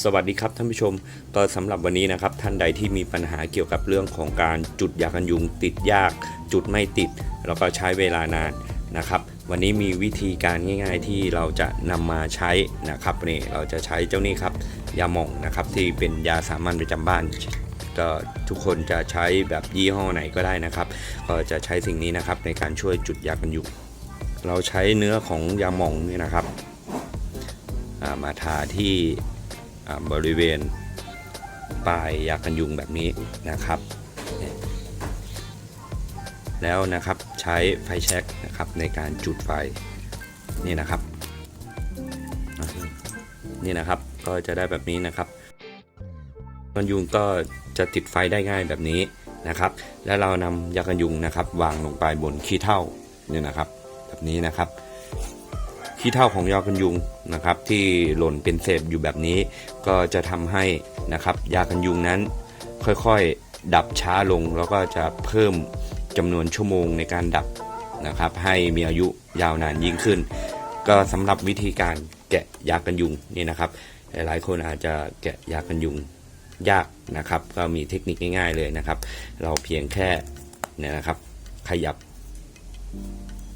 สวัสดีครับท่านผู้ชมก็สำหรับวันนี้นะครับ ท่านใดที่มีปัญหาเกี่ยวกับเรื่องของการจุดยากันยุงติดยาก จุดไม่ติด แล้วก็ใช้เวลานานนะครับ วันนี้มีวิธีการง่าย ๆ ที่เราจะนำมาใช้นะครับนี่เราจะใช้เจ้านี้ครับยาหม่องนะครับที่เป็นยาสามัญประจำบ้านก็ทุกคนจะใช้แบบยี่ห้อไหนก็ได้นะครับ ก็จะใช้สิ่งนี้นะครับในการช่วยจุดยากันยุงเราใช้เนื้อของยาหม่องนี่นะครับมาทาที่ บริเวณปลายยากันยุงแบบนี้นะครับ แล้วนะครับใช้ไฟแช็กนะครับในการจุดไฟนี่นะครับ นี่นะครับก็จะได้แบบนี้นะครับกันยุงก็จะติดไฟได้ง่ายแบบนี้นะครับ แล้วเรานำยากันยุงนะครับ วางลงไปบนขี้เถ้าเนี่ยนะครับ แบบนี้นะครับ ขี้เถ้าของยากันยุงนะครับ ที่หล่นเป็นเศษอยู่แบบนี้ ก็จะทำให้นะครับยากันยุงนั้นค่อยๆดับช้าลงแล้วก็จะเพิ่มจำนวนชั่วโมงในการดับนะครับ ให้มีอายุยาวนานยิ่งขึ้น ก็สำหรับวิธีการแกะยากันยุงนี่นะครับ หลายคนอาจจะแกะยากันยุงยากนะครับ ก็มีเทคนิคง่าย ๆเลยนะครับ เราเพียงแค่เนี่ยนะครับขยับ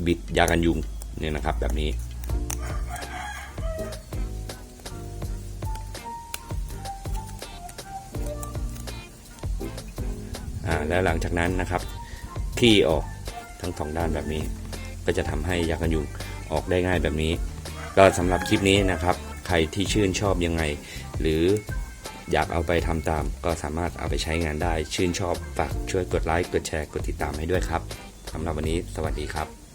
บิดยากันยุงเนี่ยนะครับแบบนี้ แล้วหลังจากนั้นนะครับคลี่ออกทั้งสองด้านแบบนี้ ก็จะทำให้ยากันยุงออกได้ง่ายแบบนี้ ก็สำหรับคลิปนี้นะครับ ใครที่ชื่นชอบยังไง หรืออยากเอาไปทำตาม ก็สามารถเอาไปใช้งานได้ ชื่นชอบฝากช่วยกดไลค์กดแชร์กดติดตามให้ด้วยครับสำหรับวันนี้สวัสดีครับ